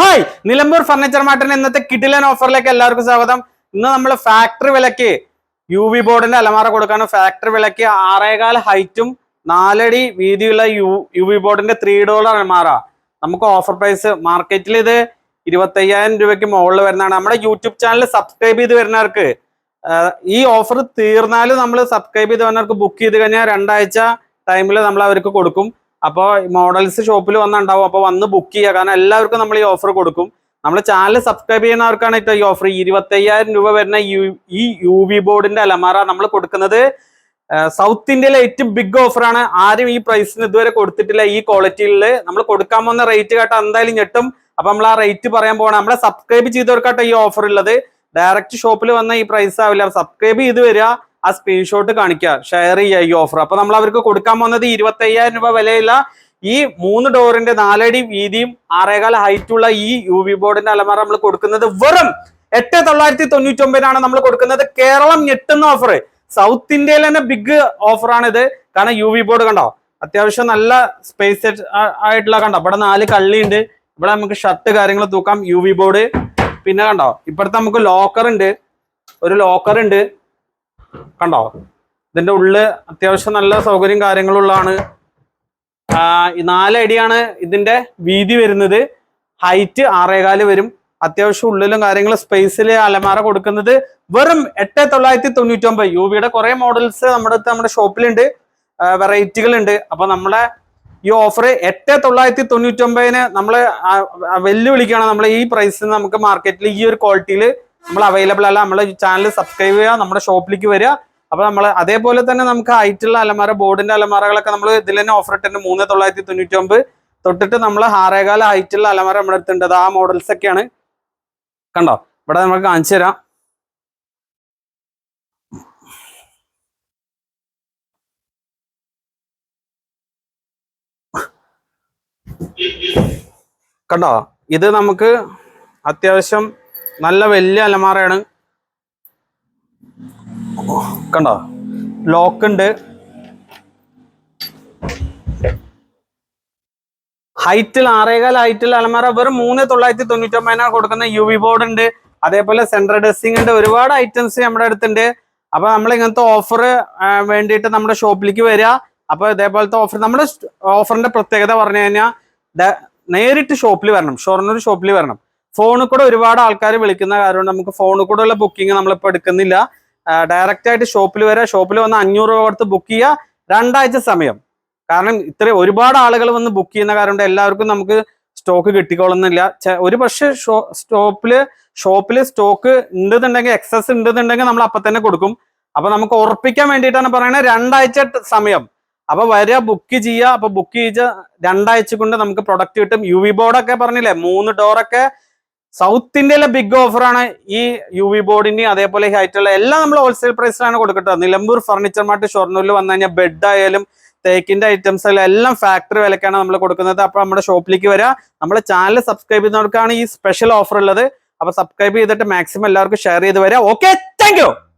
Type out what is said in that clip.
Hi Nilambur furniture മാർട്ടിന് ഇന്നത്തെ കിടിലൻ ഓഫറിലേക്ക് എല്ലാവർക്കും സ്വാഗതം. ഇന്ന് നമ്മൾ ഫാക്ടറി വിലക്ക് യു വി ബോർഡിന്റെ അലമാര കൊടുക്കാണ്. ഫാക്ടറി വിലക്ക് ആറേകാൽ ഹൈറ്റും നാലടി വീതിയുള്ള യു യു വി ബോർഡിന്റെ ത്രീ ഡോളർ അലമാര. നമുക്ക് ഓഫർ പ്രൈസ് മാർക്കറ്റിൽ ഇത് ഇരുപത്തയ്യായിരം രൂപയ്ക്ക് മുകളിൽ വരുന്നതാണ്. നമ്മുടെ യൂട്യൂബ് ചാനൽ സബ്സ്ക്രൈബ് ചെയ്ത് വരുന്നവർക്ക് ഈ ഓഫർ തീർന്നാലും നമ്മൾ സബ്സ്ക്രൈബ് ചെയ്ത് വരുന്നവർക്ക് ബുക്ക് ചെയ്ത് കഴിഞ്ഞാൽ രണ്ടാഴ്ച ടൈമിൽ നമ്മൾ അവർക്ക് കൊടുക്കും. അപ്പോൾ മോഡൽസ് ഷോപ്പിൽ വന്നുണ്ടാവും. അപ്പോൾ വന്ന് ബുക്ക് ചെയ്യുക കാരണം എല്ലാവർക്കും നമ്മൾ ഈ ഓഫർ കൊടുക്കും നമ്മൾ ചാനൽ സബ്സ്ക്രൈബ് ചെയ്യുന്നവർക്കാണ് ഇപ്പോൾ ഈ ഓഫർ ഇരുപത്തയ്യായിരം രൂപ വരുന്ന ഈ യു വി ബോർഡിന്റെ അലമാറ നമ്മൾ കൊടുക്കുന്നത് സൗത്ത് ഇന്ത്യയിലെ ഏറ്റവും ബിഗ് ഓഫറാണ് ആരും ഈ പ്രൈസിന് ഇതുവരെ കൊടുത്തിട്ടില്ല. ഈ ക്വാളിറ്റിയിൽ നമ്മൾ കൊടുക്കാൻ പോകുന്ന റേറ്റ് കേട്ടോ എന്തായാലും ഞെട്ടും. അപ്പൊ നമ്മൾ ആ റേറ്റ് പറയാൻ പോകണം നമ്മളെ സബ്സ്ക്രൈബ് ചെയ്തവർക്കാട്ടോ ഈ ഓഫർ ഉള്ളത്. ഡയറക്റ്റ് ഷോപ്പിൽ വന്ന ഈ പ്രൈസ് ആവില്ല. സബ്സ്ക്രൈബ് ചെയ്ത് വരിക ആ സ്ക്രീൻഷോട്ട് കാണിക്കുക ഷെയർ ചെയ്യുക ഈ ഓഫർ അപ്പൊ നമ്മൾ അവർക്ക് കൊടുക്കാൻ പോകുന്നത് ഇരുപത്തി അയ്യായിരം രൂപ വിലയില്ല ഈ മൂന്ന് ഡോറിന്റെ നാലടി വീതിയും ഹൈറ്റ് ഉള്ള ഈ യു വി ബോർഡിന്റെ അലമാര നമ്മൾ കൊടുക്കുന്നത് വെറും എട്ട് തൊള്ളായിരത്തി തൊണ്ണൂറ്റി ഒമ്പതിനാണ് നമ്മൾ കൊടുക്കുന്നത്. കേരളം ഞെട്ടുന്ന ഓഫർ സൗത്ത് ഇന്ത്യയിൽ തന്നെ ബിഗ് ഇത്. കാരണം യു വി ബോർഡ് കണ്ടോ? അത്യാവശ്യം നല്ല സ്പേസ് ആയിട്ടുള്ള കണ്ടോ? ഇവിടെ നാല് കള്ളിയുണ്ട്. ഇവിടെ നമുക്ക് ഷർട്ട് കാര്യങ്ങൾ തൂക്കാം യു വി ബോർഡ് പിന്നെ കണ്ടോ? ഇപ്പോഴത്തെ നമുക്ക് ലോക്കർ ഉണ്ട്. ഒരു ലോക്കർ ഉണ്ട്. കണ്ടോ? ഇതിന്റെ ഉള്ളിൽ അത്യാവശ്യം നല്ല സൗകര്യം കാര്യങ്ങളുള്ളതാണ്. നാലടിയാണ് ഇതിന്റെ വീതി വരുന്നത്. ഹൈറ്റ് ആറേകാൽ വരും. അത്യാവശ്യം ഉള്ളിലും കാര്യങ്ങളും സ്പേസിൽ അലമാര കൊടുക്കുന്നത് വെറും എട്ട് തൊള്ളായിരത്തി തൊണ്ണൂറ്റി ഒമ്പത് യു വിയുടെ കുറെ മോഡൽസ് നമ്മുടെ അടുത്ത് നമ്മുടെ ഷോപ്പിലുണ്ട്. വെറൈറ്റികൾ ഉണ്ട് അപ്പൊ നമ്മളെ ഈ ഓഫർ എട്ട് തൊള്ളായിരത്തി തൊണ്ണൂറ്റി ഒമ്പതിന് നമ്മൾ വെല്ലുവിളിക്കുകയാണ്. നമ്മൾ ഈ പ്രൈസിന് നമുക്ക് മാർക്കറ്റിൽ ഈ ഒരു ക്വാളിറ്റിയിൽ നമ്മൾ അവൈലബിൾ അല്ല നമ്മളെ ചാനൽ സബ്സ്ക്രൈബ് ചെയ്യുക നമ്മുടെ ഷോപ്പിലേക്ക് വരിക. അപ്പൊ നമ്മൾ അതേപോലെ തന്നെ നമുക്ക് ഹൈറ്റുള്ള അലമാര ബോർഡിന്റെ അലമാരകളൊക്കെ നമ്മൾ ഇതിൽ തന്നെ ഓഫർ ഇട്ടുണ്ട് മൂന്ന് തൊള്ളായിരത്തി തൊണ്ണൂറ്റി ഒമ്പത് തൊട്ടിട്ട് നമ്മൾ ഹാറേകാല ഹൈറ്റുള്ള അലമാര നമ്മുടെ അടുത്തുണ്ട്. ആ മോഡൽസ് ഒക്കെയാണ്. കണ്ടോ? ഇവിടെ നമുക്ക് കാണിച്ചു തരാം. കണ്ടോ? ഇത് നമുക്ക് അത്യാവശ്യം നല്ല വലിയ അലമാറയാണ് കണ്ടോ? ലോക്ക് ഉണ്ട്. ഹൈറ്റിൽ ആറേകാൽ ഹൈറ്റിൽ അലമാര വെറും മൂന്ന് തൊള്ളായിരത്തി തൊണ്ണൂറ്റി ഒമ്പതിനാണ് കൊടുക്കുന്ന യു വി ബോർഡ് ഉണ്ട്. അതേപോലെ സെൻട്രൽ ഡ്രസ്സിംഗ് ഉണ്ട്. ഒരുപാട് ഐറ്റംസ് നമ്മുടെ അടുത്തുണ്ട്. അപ്പൊ നമ്മൾ ഇങ്ങനത്തെ ഓഫർ വേണ്ടിയിട്ട് നമ്മുടെ ഷോപ്പിലേക്ക് വരിക അപ്പൊ ഇതേപോലത്തെ ഓഫർ നമ്മുടെ ഓഫറിന്റെ പ്രത്യേകത പറഞ്ഞു കഴിഞ്ഞാൽ നേരിട്ട് ഷോപ്പിൽ വരണം. ഷൊർണൂർ ഷോപ്പിൽ വരണം. ഫോണിൽ കൂടെ ഒരുപാട് ആൾക്കാർ വിളിക്കുന്ന കാരണം നമുക്ക് ഫോണിൽ കൂടെ ഉള്ള ബുക്കിംഗ് നമ്മളിപ്പോൾ എടുക്കുന്നില്ല. ഡയറക്റ്റ് ആയിട്ട് ഷോപ്പിൽ വരാം. ഷോപ്പിൽ വന്ന് അഞ്ഞൂറ് രൂപ കൊടുത്ത് ബുക്ക് ചെയ്യുക രണ്ടാഴ്ച സമയം. കാരണം ഇത്ര ഒരുപാട് ആളുകൾ വന്ന് ബുക്ക് ചെയ്യുന്ന കാരണം എല്ലാവർക്കും നമുക്ക് സ്റ്റോക്ക് കിട്ടിക്കോളുന്നില്ല. ഒരു പക്ഷേ സ്റ്റോപ്പിൽ ഷോപ്പിൽ സ്റ്റോക്ക് ഉണ്ടെന്നുണ്ടെങ്കിൽ എക്സസ് ഉണ്ടെന്നുണ്ടെങ്കിൽ നമ്മൾ അപ്പം തന്നെ കൊടുക്കും. അപ്പൊ നമുക്ക് ഉറപ്പിക്കാൻ വേണ്ടിയിട്ടാണ് പറയുന്നത് രണ്ടാഴ്ച സമയം. അപ്പൊ വരിക ബുക്ക് ചെയ്യുക. അപ്പൊ ബുക്ക് ചെയ്ത രണ്ടാഴ്ച കൊണ്ട് നമുക്ക് പ്രൊഡക്റ്റ് കിട്ടും. യു വി ബോർഡൊക്കെ പറഞ്ഞില്ലേ? മൂന്ന് ഡോറൊക്കെ സൗത്ത് ഇന്ത്യയിലെ ബിഗ് ഓഫറാണ് ഈ യു വി ബോർഡിന് അതേപോലെ ഹൈറ്റുള്ള എല്ലാം നമ്മൾ ഹോൾസെയിൽ പ്രൈസിലാണ് കൊടുക്കുന്നത് നിലമ്പൂർ ഫർണിച്ചർ മാർട്ട് ഷൊർണൂരിൽ വന്നു കഴിഞ്ഞാൽ ബെഡ് ആയാലും തേക്കിന്റെ ഐറ്റംസ് എല്ലാം ഫാക്ടറി വിലക്കാണ് നമ്മൾ കൊടുക്കുന്നത്. അപ്പോൾ നമ്മുടെ ഷോപ്പിലേക്ക് വരിക നമ്മുടെ ചാനൽ സബ്സ്ക്രൈബ് ചെയ്യുന്നവർക്കാണ് ഈ സ്പെഷ്യൽ ഓഫർ ഉള്ളത്. അപ്പോൾ സബ്സ്ക്രൈബ് ചെയ്തിട്ട് മാക്സിമം എല്ലാവർക്കും ഷെയർ ചെയ്ത് വരിക ഓക്കെ താങ്ക്